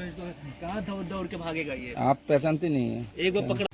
कहाँ दौड़ दौड़ के भागेगा ये? आप पहचानते नहीं है। एक बार पकड़ा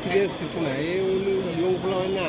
সিরিয়াস কিছু না এই উনি ইয়ং ফ্লো হয় না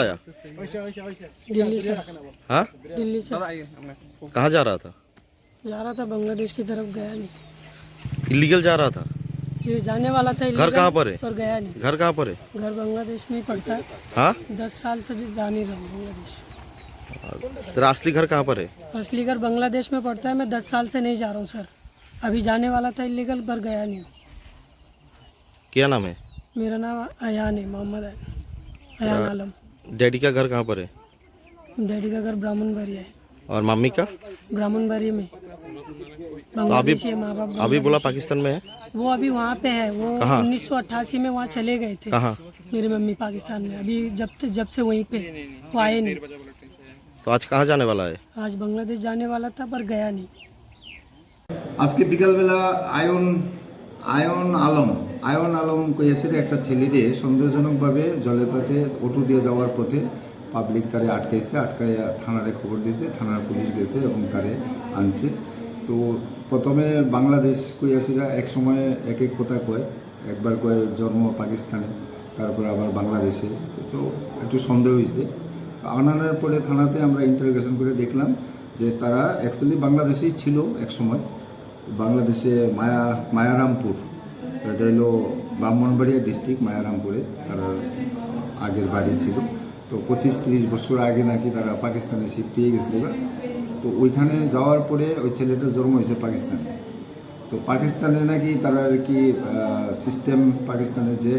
आया दिल्ली से। हाँ दिल्ली से कहाँ जा रहा था? जा रहा था बांग्लादेश की तरफ़ गया नहीं। इलीगल जा रहा था? ये जाने वाला था illegal, कहाँ पर है? पर गया नहीं। घर कहाँ पर है? घर बांग्लादेश में पड़ता है। हाँ? दस साल से जा नहीं रहा बांग्लादेश। तेरा असली घर कहाँ पर है? असली घर बांग्लादेश में पड़ता है मैं दस साल से नहीं जा रहा हूँ सर। अभी जाने वाला था इलीगल पर गया नहीं क्या नाम है? मेरा नाम अयान है मोहम्मद अयान। आलम। डैडी का घर कहाँ पर है? डैडी का घर ब्राह्मण बारी है। और मम्मी का? ब्राह्मण बारी में। तो अभी अभी बोला पाकिस्तान में है? वो अभी वहाँ पे है। वो उन्नीस सौ अट्ठासी में वहाँ चले गए थे। मेरी मम्मी पाकिस्तान में। अभी जब जब से वहीं पे वो आए नहीं। तो आज कहाँ जाने वाला है? आज बांग्लादेश जाने वाला था पर गया नहीं। आज के बिकल बेला ion ion Alam. Ion Alam কইয়াসের একটা ছেলেরে সন্দেহজনকভাবে জলের পথে অটো দিয়ে যাওয়ার পথে পাবলিক তারে আটকাইছে আটকাই থানারে খবর দিয়েছে, থানার পুলিশ গেছে এবং তারে আনছে। তো প্রথমে বাংলাদেশ কইয়াছিরা এক সময় এক এক কথা কয়, একবার কয় জন্ম পাকিস্তানে, তারপর আবার বাংলাদেশে। তো একটু সন্দেহ হয়েছে আনানোর পরে থানাতে আমরা ইন্টারোগেশন করে দেখলাম যে তারা অ্যাকচুয়ালি বাংলাদেশেই ছিল এক সময়। বাংলাদেশে মায়া, মায়ারামপুর। এটা হলো ব্রাহ্মণবাড়িয়া ডিস্ট্রিক্ট মায়ারামপুরে তার আগের বাড়ি ছিল। তো পঁচিশ, তিরিশ বছর আগে নাকি তারা পাকিস্তানে শিফট হয়ে গেছিল তো ওইখানে যাওয়ার পরে ওই ছেলেটার জন্ম হয়েছে পাকিস্তানে। তো পাকিস্তানে নাকি তারা আর কি সিস্টেম পাকিস্তানের যে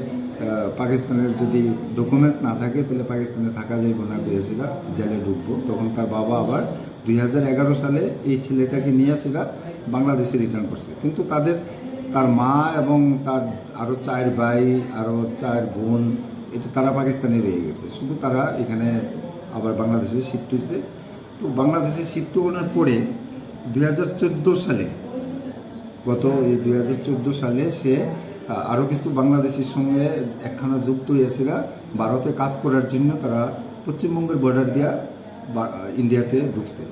পাকিস্তানের যদি ডকুমেন্টস না থাকে, তাহলে পাকিস্তানে থাকা যাইব না পেয়েছিল জেলে ঢুকবো। তখন তার বাবা আবার দুই হাজার এগারো সালে এই ছেলেটাকে নিয়ে সেটা বাংলাদেশে রিটার্ন করছে। কিন্তু তাদের, তার মা এবং তার আরও চার ভাই আরও চার বোন, এটা তারা পাকিস্তানে রয়ে গেছে। শুধু তারা এখানে আবার বাংলাদেশে শিফট হয়েছে তো বাংলাদেশে শিফট হওয়ার পরে দুই হাজার চোদ্দ সালে, গত এই দুই হাজার চোদ্দ সালে সে আরও কিছু বাংলাদেশের সঙ্গে একখানা যুক্ত হয়েছিল ভারতে কাজ করার জন্য তারা পশ্চিমবঙ্গের বর্ডার দিয়া ইন্ডিয়াতে ঢুকছে।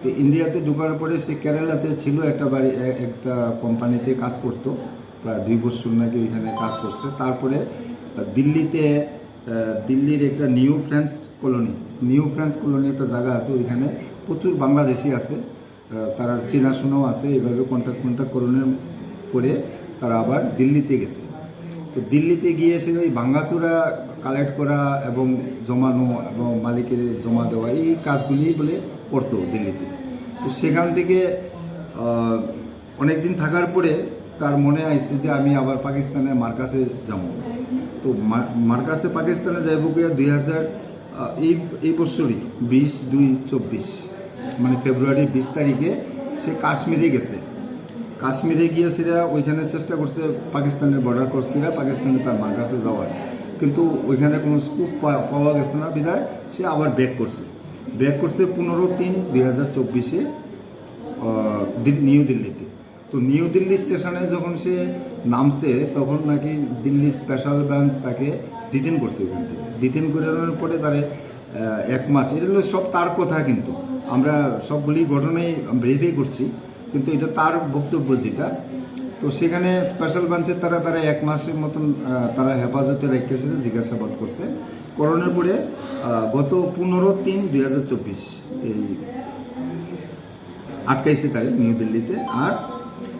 তো ইন্ডিয়াতে ঢোকার পরে সে কেরালাতে ছিল, একটা বাড়ি একটা কোম্পানিতে কাজ করতো। প্রায় দুই বছর নাকি ওইখানে কাজ করছে। তারপরে, দিল্লিতে দিল্লির একটা New Friends Colony New Friends Colony একটা জায়গা আছে, ওইখানে প্রচুর বাংলাদেশি আছে। তারা চেনাশোনাও আছে এইভাবে কন্ট্যাক্ট কন্ট্যাক্ট করণের করে তারা আবার দিল্লিতে গেছে। তো দিল্লিতে গিয়ে সে ওই ভাঙ্গাচুরা কালেক্ট করা এবং জমানো এবং মালিকের জমা দেওয়া, এই কাজগুলি বলে করতো দিল্লিতে। তো সেখান থেকে অনেক দিন থাকার পরে তার মনে আইছে যে আমি আবার পাকিস্তানে মার্কাসে যাব। তো মার্কাসে পাকিস্তানে যাইব গিয়া দুই হাজার এই এই বছরই বিশ দুই চব্বিশ মানে ফেব্রুয়ারি বিশ তারিখে সে কাশ্মীরে গেছে। কাশ্মীরে গিয়ে সেটা ওইখানে চেষ্টা করছে পাকিস্তানের বর্ডার ক্রস করে পাকিস্তানে তার মার্কাসে যাওয়ার। কিন্তু ওইখানে কোনো স্কুপ পাওয়া গেছে না বিধায় সে আবার ব্যাক করছে। ব্যাক করছে পনেরো তিন দুই হাজার চব্বিশে নিউ দিল্লিতে। তো নিউ দিল্লি স্টেশনে যখন সে নামছে, তখন নাকি দিল্লি স্পেশাল ব্রাঞ্চ তাকে ডিটেন করছে ওখান থেকে। ডিটেন করানোর পরে তারে এক মাস, এটা সব তার কথা কিন্তু। আমরা সবগুলি ঘটনাই ভেরিফাই করছি। কিন্তু এটা তার বক্তব্য যেটা তো সেখানে স্পেশাল ব্রাঞ্চের তারা তারা এক মাসের মতন তারা হেফাজতে রেখেছে, জিজ্ঞাসাবাদ করছে। করোনার পরে গত পনেরো তিন দুই হাজার চব্বিশ, এই আটকাইছে তারে নিউ দিল্লিতে, আর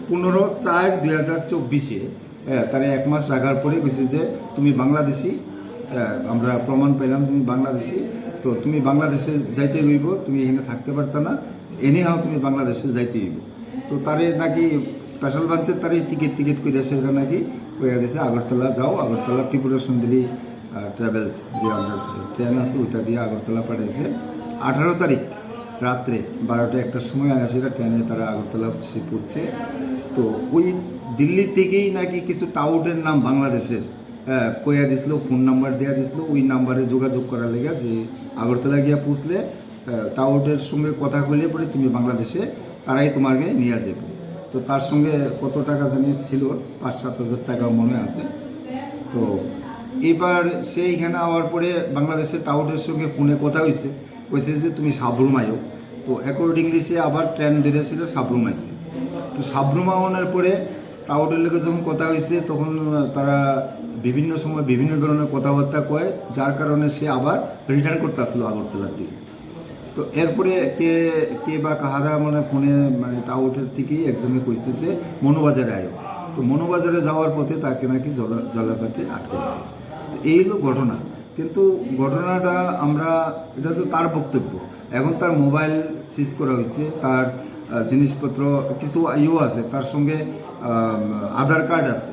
পনেরো চার দুই হাজার চব্বিশে তারা এক মাস রাখার পরে গেছে যে, তুমি বাংলাদেশি আমরা প্রমাণ পেলাম তুমি বাংলাদেশি, তো তুমি বাংলাদেশে যাইতে হইব, তুমি এখানে থাকতে পারত না এনে হাও তুমি বাংলাদেশে যাইতে হইব। তো তারে নাকি স্পেশাল ব্রাঞ্চের তারে টিকিট টিকিট করে সেটা নাকি কইয়া দিছে আগরতলা যাও আগরতলা ত্রিপুরা সুন্দরী ট্রাভেলস যে আমাদের ট্রেন আছে ওইটা দিয়ে আগরতলা পাঠাইছে। আঠারো তারিখ রাত্রে বারোটা একটার সময় সেটা ট্রেনে তারা আগরতলা সে পড়ছে। তো ওই দিল্লি থেকেই নাকি কিছু টাউটের নাম বাংলাদেশের হ্যাঁ, কইয়া দিছিল ফোন নাম্বার দেয়া দিছিল ওই নাম্বারে যোগাযোগ করার লেগে যে আগরতলা গিয়া পুষলে টাউটের সঙ্গে কথা কইলে পরে তুমি বাংলাদেশে তারাই তোমাকে নিয়ে যাবে। তো তার সঙ্গে কত টাকা জানি ছিল, পাঁচ সাত হাজার টাকা মনে আছে। তো এবার সে এখানে আওয়ার পরে বাংলাদেশের টাউটের সঙ্গে ফোনে কথা হয়েছে। কইছে যে তুমি সাবরুম আয়ো তো অ্যাকর্ডিংলি সে আবার ট্রেন ধরেছিল সাবরুম আইছে তো সাবরুম পরে টাউটের লোকে যখন কথা হয়েছে, তখন তারা বিভিন্ন সময় বিভিন্ন ধরনের কথাবার্তা কয়, যার কারণে সে আবার রিটার্ন করতে আসলো আগরতলার দিকে। তো এরপরে কে কে বা কাহারা মানে ফোনে মানে টাউটের থেকেই একজনে কইছে যে মনোবাজারে আয়ো। তো মনোবাজারে যাওয়ার পথে তাকে নাকি জল জলাপাতে আটকাইছে তো এই হলো ঘটনা। কিন্তু ঘটনাটা আমরা এটা তো তার বক্তব্য। এখন তার মোবাইল সিজ করা হয়েছে তার জিনিসপত্র কিছু ইও আছে তার সঙ্গে আধার কার্ড আছে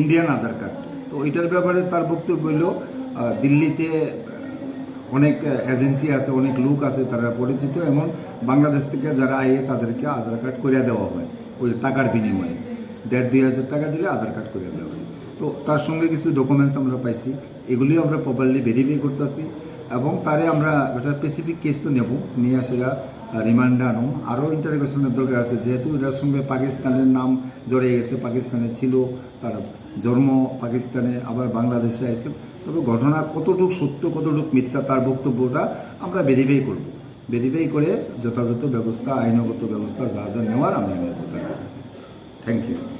ইন্ডিয়ান আধার কার্ড। তো এটার ব্যাপারে তার বক্তব্য আহ, দিল্লিতে অনেক এজেন্সি আছে, অনেক লোক আছে তারা পরিচিত, এমন বাংলাদেশ থেকে যারা আয়ে তাদেরকে আধার কার্ড করে দেওয়া হয়, ওই টাকার বিনিময়ে। দেড় দুই হাজার টাকা দিলে আধার কার্ড করে দেওয়া হয়। তো তার সঙ্গে কিছু ডকুমেন্টস আমরা পাইছি, এগুলিও আমরা প্রপারলি ভেরিফাই করতেছি, এবং তারে আমরা একটা স্পেসিফিক কেস তো নেব, নিয়ে আসেগা রিমান্ডে আনো আরও ইন্টারোগেশনের দরকার আছে, যেহেতু এটার সঙ্গে পাকিস্তানের নাম জড়িয়ে গেছে, পাকিস্তানে ছিল, তার জন্ম পাকিস্তানে, আবার বাংলাদেশে আছে তবে ঘটনা কতটুকু সত্য, কতটুকু মিথ্যা তার বক্তব্যটা আমরা ভেরিফাই করব। ভেরিফাই করে যথাযথ ব্যবস্থা, আইনগত ব্যবস্থা যা যা নেওয়ার আমরা নেব থ্যাংক ইউ